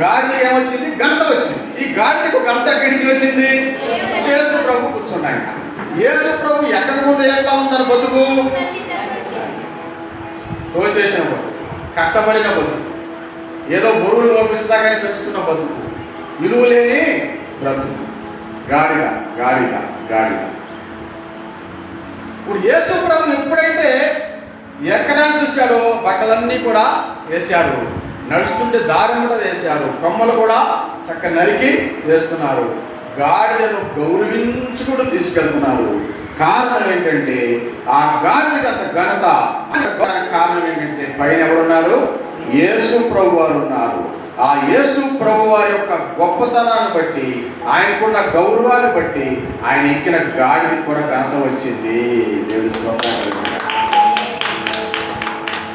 గాడిదకి ఏమొచ్చింది? గంత వచ్చింది. ఈ గాడిదకు గంత ఎక్కడి నుంచి వచ్చింది? యేసు ప్రభు కూర్చున్నాయి యేసు ప్రభు ఎక్కడ ముందు ఎట్లా ఉందని బతుకు? తోసేసిన బతుకు. కట్టబడిన బతుకు. ఏదో బరువులు పంపిస్తాకని పెంచుతున్న బతుకు. విలువ లేని బ్రతుకు. గాడిద గాడిద గాడిద. ఇప్పుడు యేసు ప్రభు ఎప్పుడైతే ఎక్కడ చూశాడో బట్టలన్నీ కూడా వేశారు నడుస్తుంటే దారి కూడా వేశారు. కొమ్మలు కూడా చక్క నరికి వేస్తున్నారు. గాడిదను గౌరవించి కూడా తీసుకెళ్తున్నారు. కారణం ఏంటంటే ఆ గాడిదకి అంత ఘనత కారణం ఏంటంటే పైన ఎవరున్నారు? యేసు ప్రభు వారు ఉన్నారు. ఆ యేసు ప్రభు వారి యొక్క గొప్పతనాన్ని బట్టి ఆయనకున్న గౌరవాన్ని బట్టి ఆయన ఎక్కిన గాడికి కూడా ఘనత వచ్చింది. దేవుని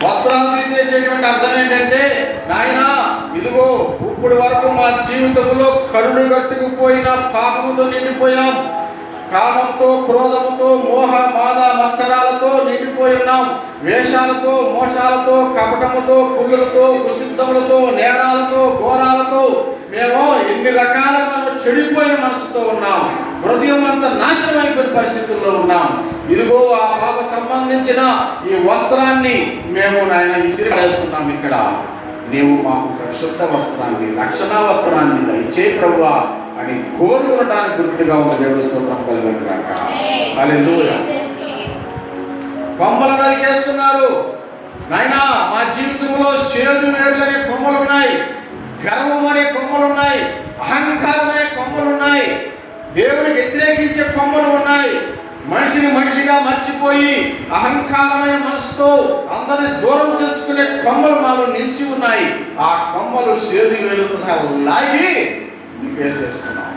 వస్త్రాలు తీసేసేటువంటి అర్థం ఏంటంటే నాయన ఇదిగో ఇప్పుడు వరకు మా జీవితంలో కరుడు కట్టుకుపోయిన పాపముతో నిండిపోయాం. కామంతో క్రోధముతో మోహ మాద మత్సరాలతో నిండిపోయి ఉన్నాం. వేషాలతో మోసాలతో కపటముతో కుళ్ళులతో కుసిద్ధములతో నేరాలతో ఘోరాలతో మేము ఎన్ని రకాలుగా చెడిపోయిన మనసుతో ఉన్నాం. హృదయం అంతా నాశనం అయిపోయిన పరిస్థితుల్లో ఉన్నాం. ఇదిగో ఆ పాప సంబంధించిన ఈ వస్త్రాన్ని మేము నాయన విసిరి వేస్తున్నాం ఇక్కడ. నీవు మాకు పరిశుద్ధ వస్త్రాన్ని రక్షణ వస్త్రాన్ని దయచే ప్రభువా అని కోరుకోవడానికి గుర్తుగా ఉన్న దేవుని స్తోత్రం కలుగును గాక. కొమ్మలు నరికేస్తున్నారు నాయనా మా జీవితంలో సేదు వేర్లనే కొమ్మలు ఉన్నాయి గర్వం అనే కొమ్మలు ఉన్నాయి అహంకారం అనే కొమ్మలు ఉన్నాయి దేవునికి వ్యతిరేకించే కొమ్మలు ఉన్నాయి. మనిషిని మనిషిగా మర్చిపోయి అహంకారమైన మనసుతో అందరిని దూరం చేసుకునే కొమ్మలు మాలో నిలిచి ఉన్నాయి. ఆ కొమ్మలు సేది వేలుతో లాగి వేసేస్తున్నాం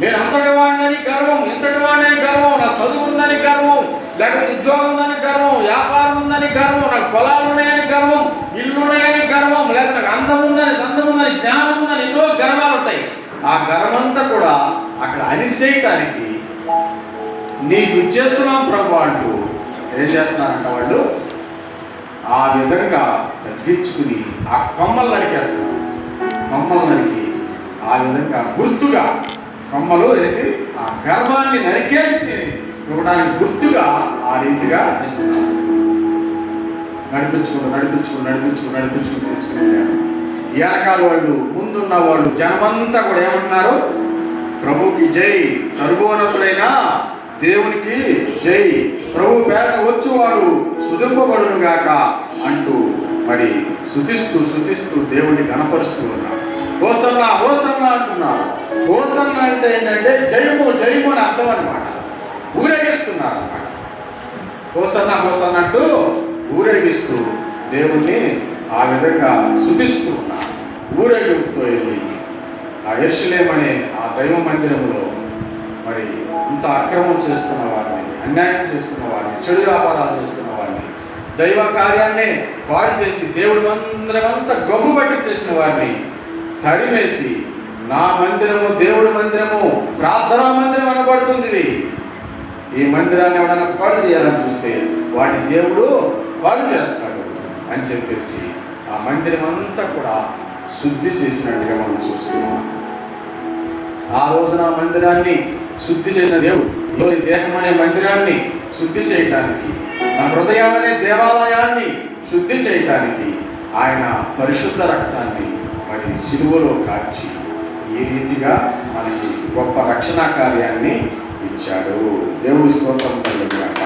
నేను అంతటి వాడినని గర్వం ఇంతటి వాడినని గర్వం నా చదువు ఉందని గర్వం లేకపోతే ఉద్యోగం ఉందని గర్వం వ్యాపారం ఉందని గర్వం నాకు పొలాలు ఉన్నాయని గర్వం ఇల్లు ఉన్నాయని గర్వం లేదా నాకు అందం ఉందని సందం ఉందని జ్ఞానం ఉందని ఎన్నో గర్వాలు ఉంటాయి ఆ గర్వంతా కూడా అక్కడ అనిసేయటానికి నీకు ఇచ్చేస్తున్నాం ప్రభు అంటూ ఏం చేస్తున్నారంట వాళ్ళు? ఆ విధంగా తగ్గించుకుని ఆ కొమ్మలు నరికేస్తున్నారు. కొమ్మలు నరికి ఆ విధంగా గుర్తుగా కొమ్మలు ఏంటి? ఆ గర్భాన్ని నరికేసి ఇవ్వడానికి గుర్తుగా ఆ రీతిగా ఇస్తున్నారు నడిపించుకుని నడిపించుకుని నడిపించుకుని నడిపించుకుని తీసుకున్నారు. వెనకాల వాళ్ళు ముందున్న వాళ్ళు జనమంతా కూడా ఏమంటున్నారు? ప్రభుకి జై సర్వోన్నతుడైనా దేవునికి జై. ప్రభు పేట వచ్చువాడు స్థుతింపబడును గాక అంటూ మరి శుతిస్తూ శుతిస్తూ దేవుడిని కనపరుస్తూ ఉన్నారు. ఓసన్నా ఓసన్నా అంటున్నారు. హోసన్నా అంటే ఏంటంటే జయము జయము అని అర్థం అనమాట ఊరేగిస్తున్నారు అన్నమాట. హోసన్న హోసన్న అంటూ ఊరేగిస్తూ దేవుణ్ణి ఆ విధంగా శుతిస్తూ ఉన్నారు. ఊరేగింపుతో వెళ్ళి ఆ ఎర్షులేం ఆ దైవ మందిరంలో మరి ఇంత అక్రమం చేస్తున్న వారిని అన్యాయం చేస్తున్న వారిని చెడు వ్యాపారాలు చేస్తున్న వారిని దైవ కార్యాన్నే పాడు చేసి దేవుడి మందిరమంతా గొప్ప పట్టి చేసిన వారిని తరిమేసి నా మందిరము దేవుడి మందిరము ప్రార్థనా మందిరం అనబడుతుంది ఇది. ఈ మందిరాన్ని ఎవడన్నా పాడు చేయాలని చూస్తే వాటి దేవుడు పాడు చేస్తాడు అని చెప్పేసి ఆ మందిరం అంతా కూడా శుద్ధి చేసినట్టుగా మనం చూస్తున్నాం. ఆ రోజున ఆ మందిరాన్ని శుద్ధి చేసిన దేవుడు. ఈరోజు దేహం అనే మందిరాన్ని శుద్ధి చేయటానికి మన హృదయం అనే దేవాలయాన్ని శుద్ధి చేయటానికి ఆయన పరిశుద్ధ రక్తాన్ని మరి సిలువలో కాచి ఈ రీతిగా మనకి గొప్ప రక్షణ కార్యాన్ని ఇచ్చాడు. దేవుడి స్తోత్రం కలిగినాక